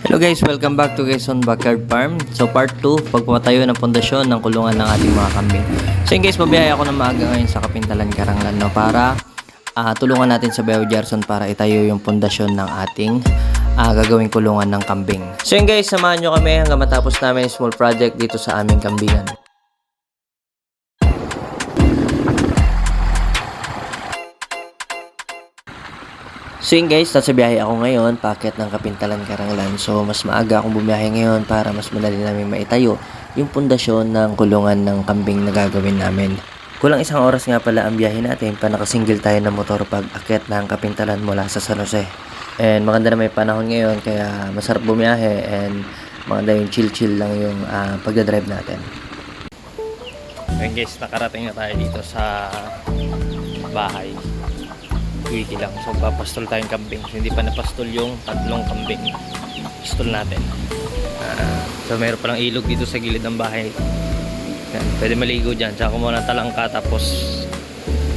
Hello guys, welcome back to Quezon Backyard Farm. So part 2, pagpapatayo ng pundasyon ng kulungan ng ating mga kambing. So yun guys, mabiyahe ako ng maaga ngayon sa Kapintalan Karanglan no, para ah, tulungan natin sa Bayo Gerson para itayo yung pundasyon ng ating ah, gagawing kulungan ng kambing. So yun guys, samahan nyo kami hanggang matapos namin yung small project dito sa aming kambingan. So yun guys, nasa biyahe ako ngayon, packet ng Kapintalan Karanglan. So mas maaga akong bumiyahe ngayon para mas madali namin maitayo yung pundasyon ng kulungan ng kambing na gagawin namin. Kulang isang oras nga pala ang biyahe natin pa nakasingle tayo ng motor pag akyat ng Kapintalan mula sa San Jose. And maganda na may panahon ngayon kaya masarap bumiyahe and maganda yung chill-chill lang yung ah, pagdadrive natin. Ayun guys, nakarating na tayo dito sa bahay wiki lang. So, papastol tayong kambing. Hindi pa napastol yung tatlong kambing. Pastol natin. Ah, so, meron palang ilog dito sa gilid ng bahay. Yan, pwede maligo dyan. Tsaka ng talangka tapos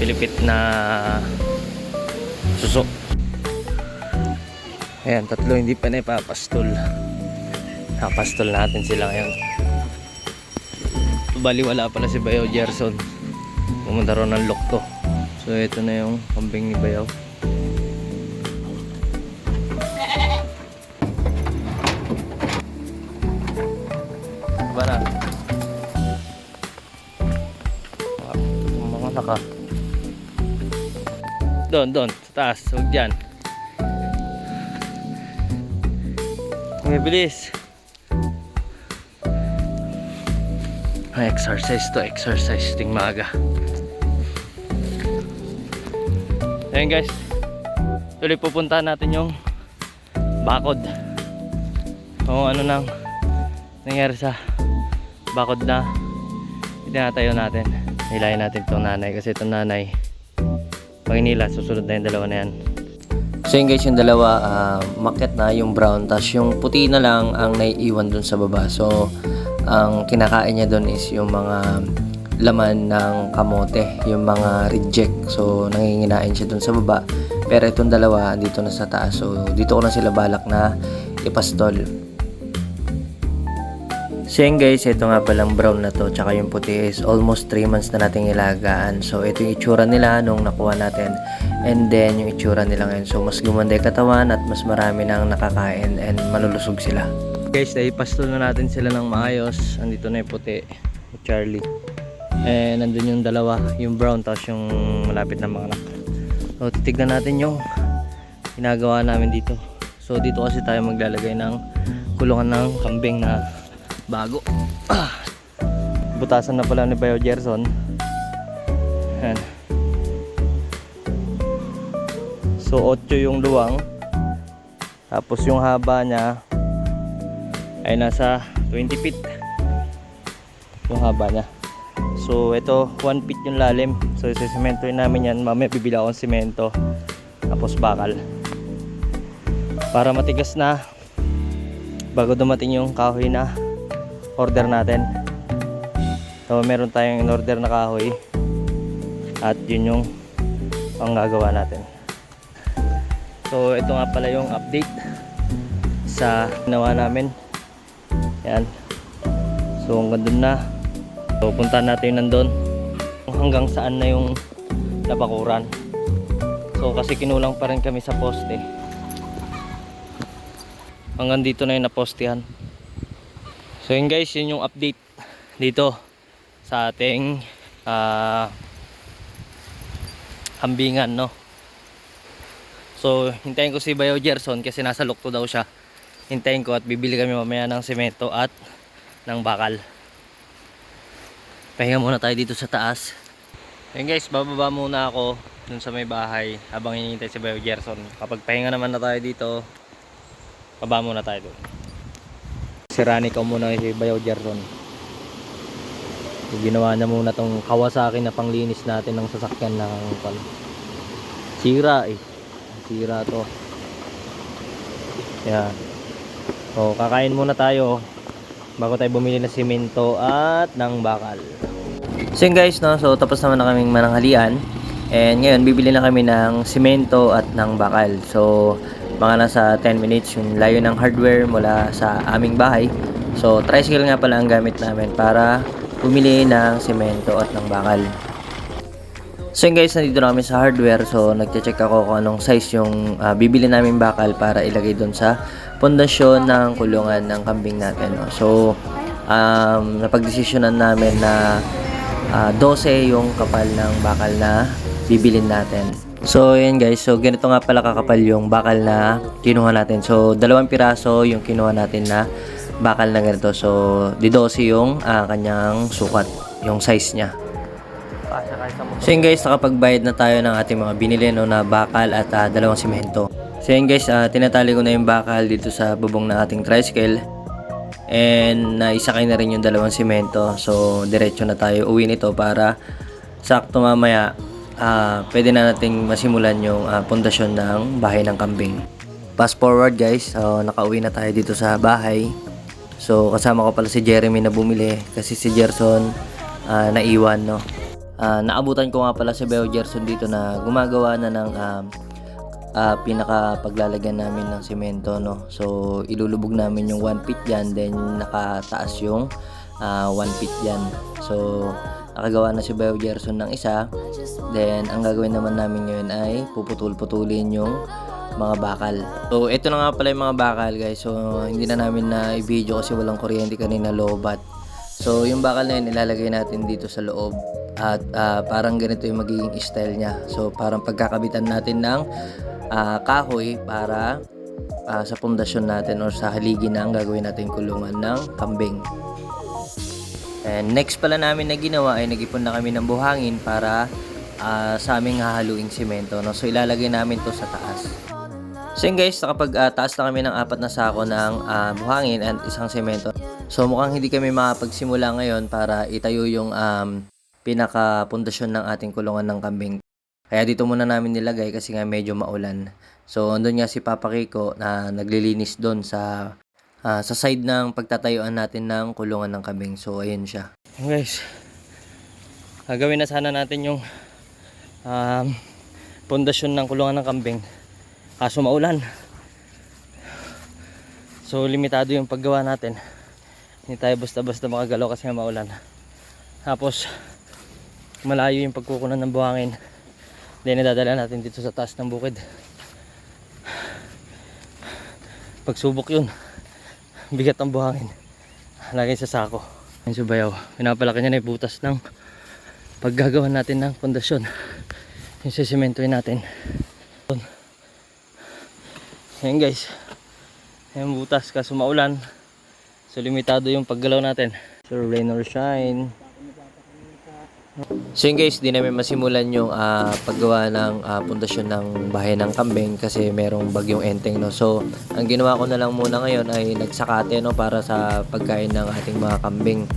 pilipit na suso. Ayan, tatlo hindi pa na ipapastol. Nakapastol natin sila ngayon. Bali wala pala si Bayo Gerson. Pumunta ron ng lokto. So ito na yung kambing ni Bayaw. Ba na? Mga naka. Doon, doon. Sa taas. Huwag dyan. Okay, bilis. Ay, exercise to. Exercise ting maaga. Ayan guys. Tuloy pupuntahan natin yung bakod. Kung ano nang nangyari sa bakod na itinatayo natin. Hilayin natin itong nanay kasi itong nanay pag inila, susunod na yung dalawa na yan. So yun guys, yung dalawa, uh, maket na yung brown, tas yung puti na lang ang naiiwan dun sa baba. So, ang kinakain niya dun is yung mga laman ng kamote, yung mga reject. So, nanginginain siya dun sa baba. Pero itong dalawa, dito na sa taas. So, dito ko na sila balak na ipastol. So guys, ito nga palang brown na to, tsaka yung puti is almost 3 months na nating ilagaan. So ito yung itsura nila nung nakuha natin. And then yung itsura nila ngayon. So mas gumanda yung katawan at mas marami nang nakakain and malulusog sila. Guys, dahil pastol na natin sila ng maayos. Andito na yung puti, Charlie. And nandun yung dalawa, yung brown tapos yung malapit na mga anak. So titignan natin yung ginagawa namin dito. So dito kasi tayo maglalagay ng kulungan ng kambing na bago. Butasan na pala ni Bayo Gerson. Yan. So 8 yung luwang. Tapos yung haba niya ay nasa 20 feet. Yung haba niya. So ito 1 feet yung lalim. So isisementoin namin yan. Mamaya bibila akong semento. Tapos bakal. Para matigas na bago dumating yung kahoy na order natin. So meron tayong in order na kahoy at yun yung ang gagawa natin. So ito nga pala yung update sa ginawa namin. Yan. So hanggang dun na. So puntahan natin nandun hanggang saan na yung nabakuran. So kasi kinulang pa rin kami sa poste. Hanggang dito na yung napostihan. So yun guys, yun yung update dito sa ating ah hambingan no. So hintayin ko si Bayo Gerson kasi nasa lukto daw siya. Hintayin ko at bibili kami mamaya ng semento at ng bakal. Pahinga muna tayo dito sa taas. Ayun guys, bababa muna ako dun sa may bahay habang hinihintay si Bayo Gerson. Kapag pahinga naman na tayo dito, baba muna tayo dun. Si Rani ko muna si Bayaw Gerson. So, ginawa niya muna tong Kawasaki na panglinis natin ng sasakyan ng pan. Sira eh. Sira to. Yan. So kakain muna tayo bago tayo bumili ng simento at ng bakal. So guys, no? so tapos naman na kaming mananghalian. And ngayon, bibili na kami ng simento at ng bakal. So, mga nasa 10 minutes yung layo ng hardware mula sa aming bahay. So, tricycle nga pala ang gamit namin para bumili ng semento at ng bakal. So yun guys, nandito na kami sa hardware. So nagche-check ako kung anong size yung ah, bibili namin bakal para ilagay doon sa pundasyon ng kulungan ng kambing natin. No? So um, napagdesisyonan namin na ah, 12 yung kapal ng bakal na bibilin natin. So yun guys, so ganito nga pala kakapal yung bakal na kinuha natin. So dalawang piraso yung kinuha natin na bakal na ganito. So di 12 yung ah, kanyang sukat, yung size niya. So yun guys, nakapagbayad na tayo ng ating mga binili no, na bakal at ah, dalawang simento. So yun guys, ah, tinatali ko na yung bakal dito sa bubong ng ating tricycle. And naisakay na rin yung dalawang simento. So diretso na tayo uwi nito para sakto mamaya ah, pwede na nating masimulan yung ah, pundasyon ng bahay ng kambing. Fast forward guys, so nakauwi na tayo dito sa bahay. So kasama ko pala si Jeremy na bumili kasi si Gerson ah, naiwan no. Ah, naabutan ko nga pala si Beo Gerson dito na gumagawa na ng um, ah, pinaka paglalagyan namin ng semento no. So ilulubog namin yung 1 feet diyan then nakataas yung 1 feet diyan. So nakagawa na si Beo Gerson ng isa. Then ang gagawin naman namin ngayon ay puputol-putulin yung mga bakal. So ito na nga pala yung mga bakal guys. So hindi na namin na i-video kasi walang kuryente kanina lobat. So yung bakal na yun ilalagay natin dito sa loob at ah, parang ganito yung magiging style niya. So parang pagkakabitan natin ng ah, kahoy para ah, sa pundasyon natin or sa haligi na ang gagawin natin kulungan ng kambing. And next pala namin na ginawa ay nag-ipon na kami ng buhangin para ah, sa aming hahaluing simento. No? So ilalagay namin to sa taas. So yun guys, nakapag ah, taas na kami ng apat na sako ng ah, buhangin at isang semento. So mukhang hindi kami makapagsimula ngayon para itayo yung um, pinaka-pundasyon ng ating kulungan ng kambing. Kaya dito muna namin nilagay kasi nga medyo maulan. So andun nga si Papa Kiko na naglilinis doon sa ah, sa side ng pagtatayuan natin ng kulungan ng kambing. So ayun siya. Guys, gagawin na sana natin yung um, pundasyon ng kulungan ng kambing. Kaso maulan. So limitado yung paggawa natin. Hindi tayo basta-basta makagalaw kasi maulan. Tapos malayo yung pagkukunan ng buhangin. Then idadala natin dito sa taas ng bukid. Pagsubok yun. Bigat ang buhangin. Lagay sa sako. Yung subayaw. Pinapalaki niya na yung butas ng paggagawa natin ng pundasyon. Yung sisimentoin natin. Ayan guys. Ayan butas kaso maulan. So limitado yung paggalaw natin. So rain or shine. So yun guys, di namin masimulan yung ah, paggawa ng ah, pundasyon ng bahay ng kambing kasi merong bagyong enteng no. So ang ginawa ko na lang muna ngayon ay nagsakate no para sa pagkain ng ating mga kambing.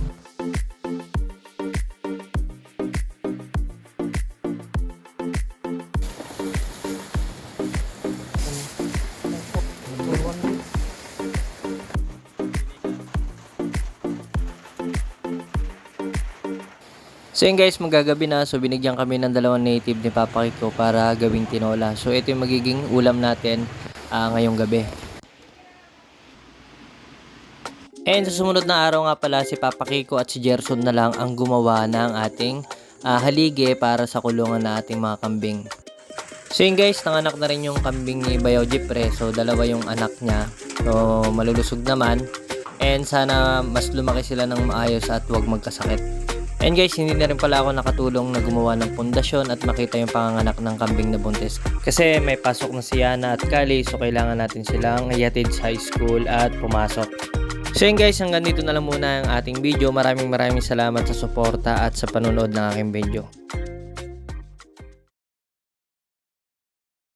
So yun guys, magagabi na. So binigyan kami ng dalawang native ni Papa Kiko para gawing tinola. So ito yung magiging ulam natin ah, ngayong gabi. And sa sumunod na araw nga pala si Papa Kiko at si Gerson na lang ang gumawa ng ating ah, haligi para sa kulungan na ating mga kambing. So yun guys, nanganak na rin yung kambing ni Bayaw Jipre. So dalawa yung anak niya. So malulusog naman. And sana mas lumaki sila ng maayos at huwag magkasakit. And guys, hindi na rin pala ako nakatulong na gumawa ng pundasyon at makita yung panganganak ng kambing na buntis. Kasi may pasok na si Yana at Kali so kailangan natin silang ihatid sa high school at pumasok. So yun guys, hanggang dito na lang muna ang ating video. Maraming maraming salamat sa suporta at sa panonood ng aking video.